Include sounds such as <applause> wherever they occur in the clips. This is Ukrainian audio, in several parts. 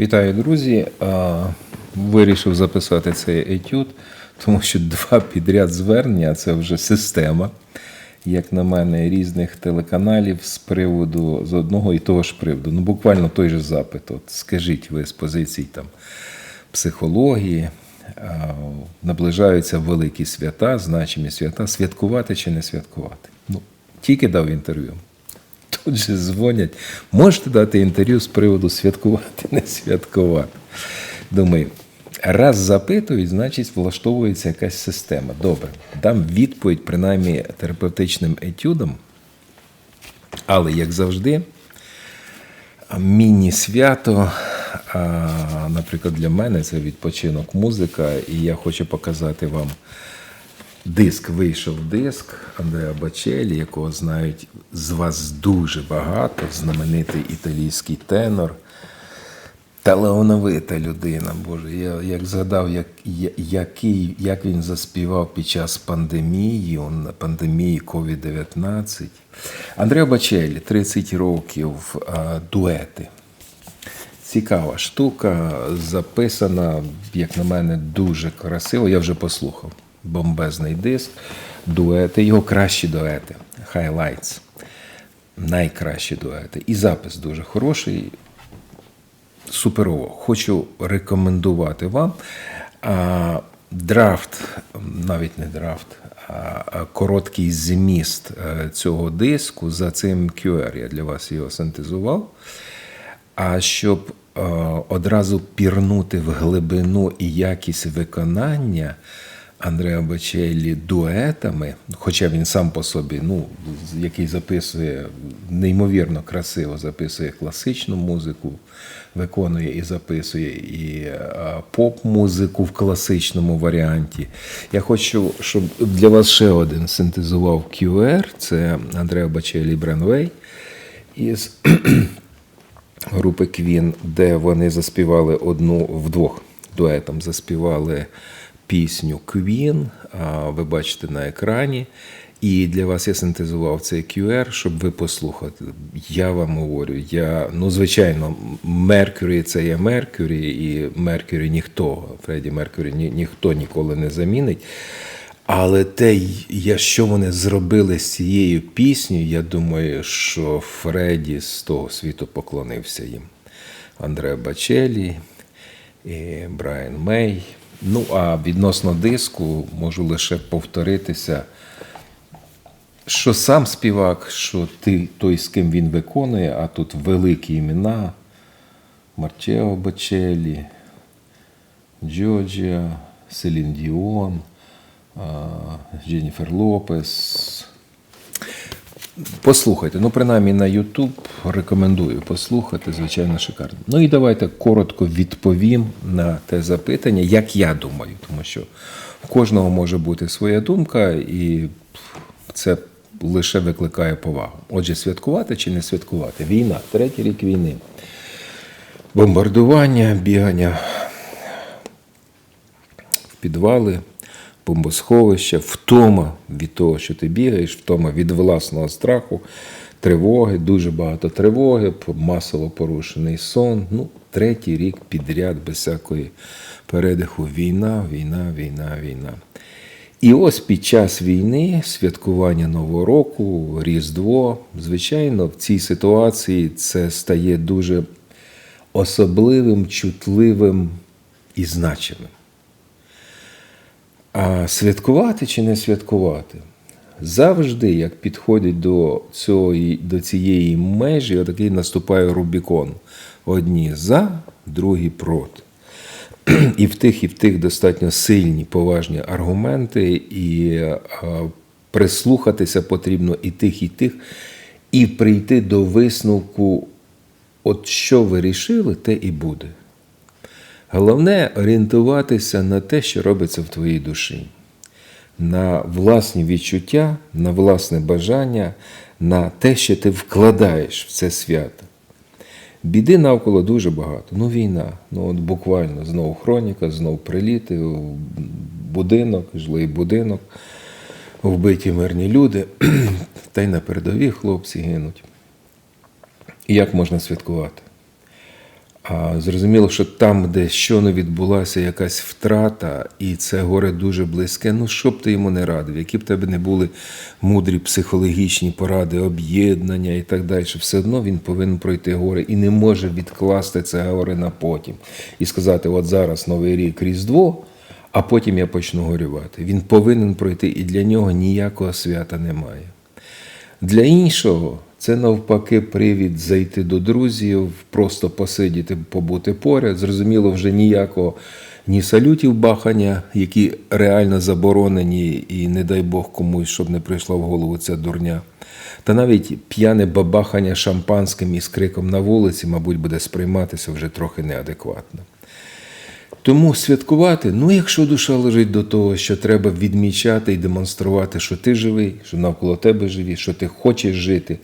Вітаю, друзі. Вирішив записати цей етюд, тому що два підряд звернення це вже система, як на мене, різних телеканалів з приводу з одного і того ж приводу. Ну, буквально той же запит. От скажіть ви з позицій там психології, наближаються великі свята, значимі свята, святкувати чи не святкувати. Ну, тільки дав інтерв'ю. Тут же дзвонять, можете дати інтерв'ю з приводу святкувати, не святкувати. Думаю, раз запитують, значить влаштовується якась система. Добре, дам відповідь, принаймні терапевтичним етюдом. Але, як завжди, міні-свято, наприклад, для мене це відпочинок музика, і я хочу показати вам Диск вийшов диск Андреа Бачелі, якого знають з вас дуже багато, знаменитий італійський тенор. Талановита людина, Боже. Я як згадав, як, який, як він заспівав під час пандемії, он, пандемії COVID-19. Андреа Бачелі, 30 років, а, дуети. Цікава штука, записана, як на мене, дуже красиво. Я вже послухав. Бомбезний диск, дуети, його кращі дуети, highlights. Найкращі дуети. І запис дуже хороший. Суперово. Хочу рекомендувати вам. А, драфт, навіть не драфт, короткий зміст е, цього диску за цим QR. Я для вас його синтезував. А щоб е, одразу пірнути в глибину і якість виконання Андреа Бачеллі дуетами, хоча він сам по собі, ну, який записує неймовірно красиво, записує класичну музику, виконує і записує і поп-музику в класичному варіанті. Я хочу, щоб для вас ще один синтезував QR, це Андреа Бачеллі Бренвей із <clears throat> групи Queen, де вони заспівали одну вдвох дуетом заспівали пісню Queen, ви бачите на екрані. І для вас я синтезував цей QR, щоб ви послухати. Я вам говорю, я, ну, звичайно, Меркюрі це є Меркюрі, і Меркюрі ніхто, Фредді Меркюрі ні, ніхто ніколи не замінить. Але те, що вони зробили з цією піснею, я думаю, що Фредді з того світу поклонився їм. Андре Бачелі, і Брайан Мей. Ну, а відносно диску можу лише повторитися, що сам співак, що ти, той, з ким він виконує, а тут великі імена: Марчео Бачелі, Джорджія, Селін Діон, Дженніфер Лопес. Послухайте, ну принаймні на YouTube рекомендую послухати, звичайно, шикарно. Ну і давайте коротко відповім на те запитання, як я думаю, тому що в кожного може бути своя думка, і це лише викликає повагу. Отже, святкувати чи не святкувати? Війна, третій рік війни. Бомбардування, бігання в підвали, бомбосховища, втома від того, що ти бігаєш, втома від власного страху, тривоги, дуже багато тривоги, масово порушений сон. Ну, третій рік підряд без всякої передиху. Війна, війна, війна, війна. І ось під час війни, святкування Нового року, Різдво, звичайно, в цій ситуації це стає дуже особливим, чутливим і значимим. А святкувати чи не святкувати? завжди, як підходять до, цього, до цієї межі, отакий наступає Рубікон. Одні за, другі проти. І в тих, і в тих достатньо сильні, поважні аргументи, і прислухатися потрібно і тих, і тих, і прийти до висновку, от що ви рішили, те і буде. Головне орієнтуватися на те, що робиться в твоїй душі, на власні відчуття, на власне бажання, на те, що ти вкладаєш в це свято. Біди навколо дуже багато. Ну, війна. Ну, от буквально знову хроніка, знову приліти, будинок, жилий будинок, вбиті мирні люди, <clears throat> та й на передовій хлопці гинуть. І як можна святкувати? А зрозуміло, що там, де щойно відбулася якась втрата, і це горе дуже близьке, ну що б ти йому не радив, які б тебе не були мудрі психологічні поради, об'єднання і так далі, все одно він повинен пройти горе і не може відкласти це горе на потім і сказати: от зараз новий рік Різдво, а потім я почну горювати. Він повинен пройти, і для нього ніякого свята немає. Для іншого це навпаки привід зайти до друзів, просто посидіти, побути поряд. Зрозуміло, вже ніякого ні салютів бахання, які реально заборонені, і не дай Бог комусь, щоб не прийшла в голову ця дурня. Та навіть п'яне бабахання шампанським із криком на вулиці, мабуть, буде сприйматися вже трохи неадекватно. Тому святкувати, ну якщо душа лежить до того, що треба відмічати і демонструвати, що ти живий, що навколо тебе живі, що ти хочеш жити,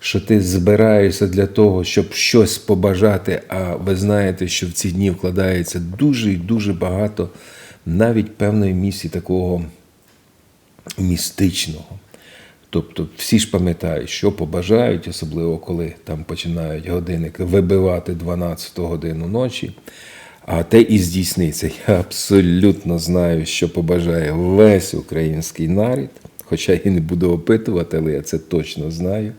що ти збираєшся для того, щоб щось побажати. А ви знаєте, що в ці дні вкладається дуже і дуже багато навіть певної місії такого містичного. Тобто всі ж пам'ятають, що побажають, особливо коли там починають годинники вибивати 12 годину ночі. А те і здійсниться. Я абсолютно знаю, що побажає весь український народ, хоча і не буду опитувати, але я це точно знаю.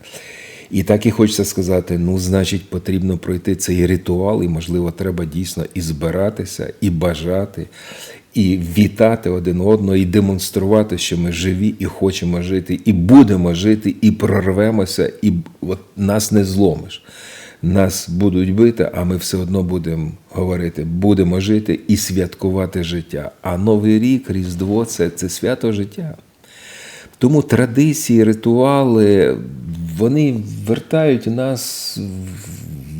І так і хочеться сказати: ну, значить, потрібно пройти цей ритуал, і, можливо, треба дійсно і збиратися, і бажати, і вітати один одного, і демонструвати, що ми живі і хочемо жити, і будемо жити, і прорвемося, і от нас не зломиш. Нас будуть бити, а ми все одно будемо говорити, будемо жити і святкувати життя. А Новий рік, Різдво це, це свято життя. Тому традиції, ритуали, вони вертають нас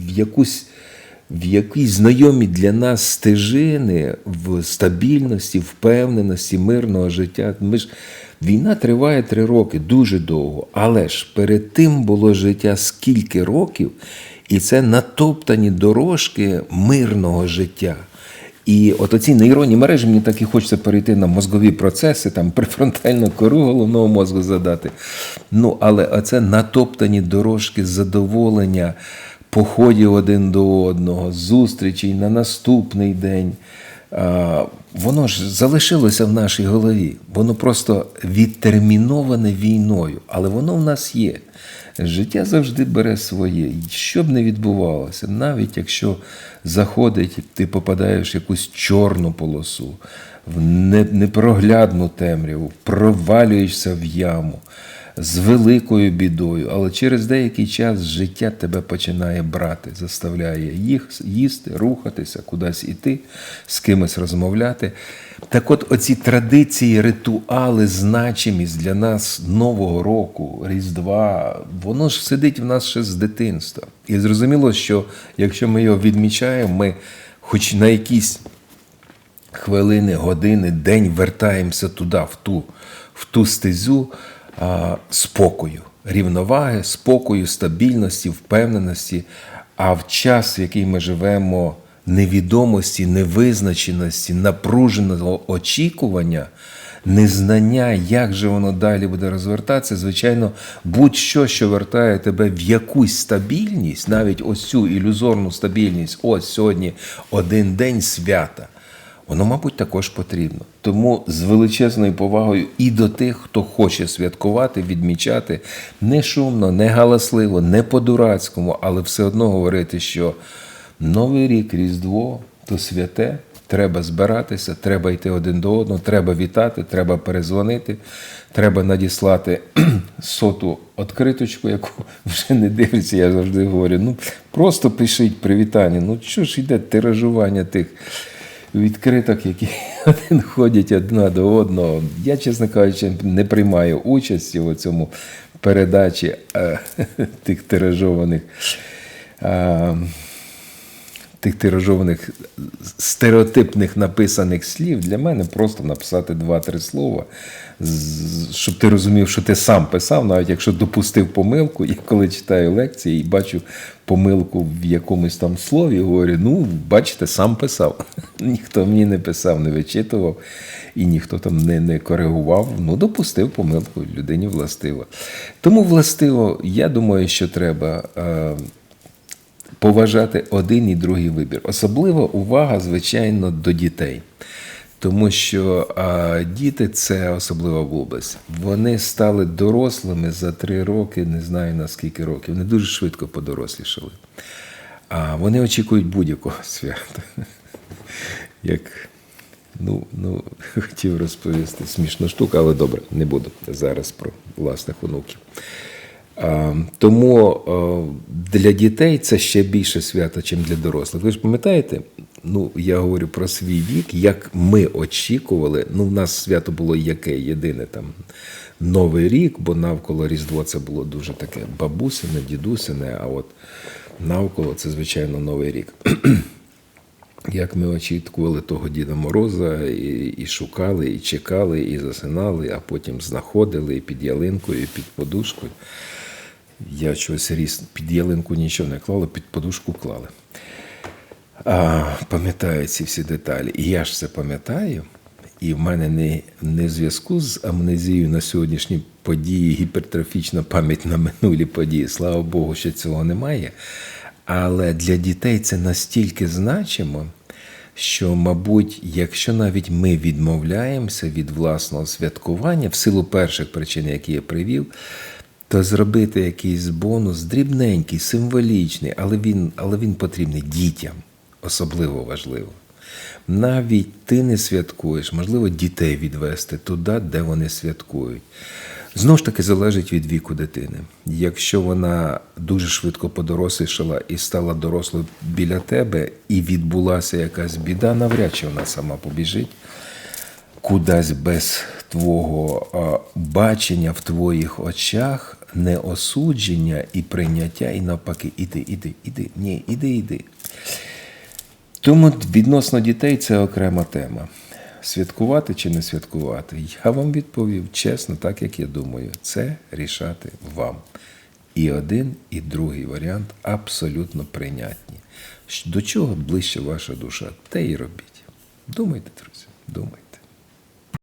в якусь в якісь знайомі для нас стежини в стабільності, впевненості, мирного життя. Ми ж Війна триває три роки, дуже довго. Але ж перед тим було життя скільки років, і це натоптані дорожки мирного життя. І от оці нейронні мережі мені так і хочеться перейти на мозгові процеси, там <laughs> префронтальну кору головного мозку задати. Ну, але оце натоптані дорожки задоволення, походів один до одного, зустрічей на наступний день. Воно ж залишилося в нашій голові. Воно просто відтерміноване війною, але воно в нас є. Життя завжди бере своє. Що б не відбувалося, навіть якщо заходить, ти попадаєш в якусь чорну полосу, в непроглядну темряву, провалюєшся в яму з великою бідою, але через деякий час життя тебе починає брати, заставляє їх їсти, рухатися, кудись іти, з кимось розмовляти. Так от оці традиції, ритуали, значимість для нас Нового року, Різдва, воно ж сидить в нас ще з дитинства. І зрозуміло, що якщо ми його відмічаємо, ми хоч на якісь хвилини, години, день вертаємося туди, в ту, в ту стезю спокою, рівноваги, спокою, стабільності, впевненості. А в час, в який ми живемо, невідомості, невизначеності, напруженого очікування, незнання, як же воно далі буде розвертатися, звичайно, будь-що, що вертає тебе в якусь стабільність, навіть ось цю ілюзорну стабільність, ось сьогодні один день свята воно, мабуть, також потрібно. Тому з величезною повагою і до тих, хто хоче святкувати, відмічати не шумно, не галасливо, не по-дурацькому, але все одно говорити, що Новий рік, Різдво то святе. треба збиратися, треба йти один до одного, треба вітати, треба перезвонити, треба надіслати <clears throat> соту відкриточку, яку <laughs> вже не дивиться, я завжди говорю. Ну, просто пишіть привітання. Ну, що ж йде тиражування тих відкриток, які <laughs> один ходять одна до одного. Я, чесно кажучи, не приймаю участі у цьому передачі е, <laughs> тих тиражованих. е, Тих тиражованих стереотипних написаних слів для мене просто написати два-три слова, щоб ти розумів, що ти сам писав, навіть якщо допустив помилку. Я коли читаю лекції і бачу помилку в якомусь там слові, говорю: ну, бачите, сам писав. <laughs> Ніхто мені не писав, не вичитував, і ніхто там не, не коригував. Ну, допустив помилку, людині властиво. Тому властиво, я думаю, що треба. Поважати один і другий вибір. Особлива увага, звичайно, до дітей. Тому що а, діти це особлива область. Вони стали дорослими за три роки, не знаю на скільки років. Вони дуже швидко подорослішали. А вони очікують будь-якого <laughs> свята. Як ну, ну, <laughs> хотів розповісти смішну штуку, але добре, не буду зараз про власних онуків. А, Тому е, для дітей це ще більше свято, ніж для дорослих. Ви ж пам'ятаєте, ну я говорю про свій вік, як ми очікували. Ну, в нас свято було яке єдине там Новий рік, бо навколо Різдво це було дуже таке бабусине, дідусине, а от навколо це, звичайно, Новий рік. <clears throat> Як ми очікували того Діда Мороза, і, і шукали, і чекали, і засинали, а потім знаходили і під ялинкою, і під подушкою. Я чогось ріс під ялинку нічого не клали, під подушку клали. А, пам'ятаю ці всі деталі. І я ж це пам'ятаю. І в мене не, не в зв'язку з амнезією на сьогоднішні події, гіпертрофічна пам'ять на минулі події. Слава Богу, що цього немає. Але для дітей це настільки значимо, що, мабуть, якщо навіть ми відмовляємося від власного святкування в силу перших причин, які я привів, то зробити якийсь бонус дрібненький, символічний, але він, але він потрібний дітям, особливо важливо. Навіть ти не святкуєш, можливо, дітей відвести туди, де вони святкують. Знову ж таки, залежить від віку дитини. Якщо вона дуже швидко подорослішала і стала дорослою біля тебе, і відбулася якась біда, навряд чи вона сама побіжить кудись без твого бачення в твоїх очах, не осудження і прийняття, і навпаки, іди, іди, іди, ні, іди, іди. Тому відносно дітей це окрема тема. Святкувати чи не святкувати? Я вам відповів чесно, так як я думаю, це рішати вам. І один, і другий варіант абсолютно прийнятні. До чого ближче ваша душа, те і робіть. Думайте, друзі, думайте.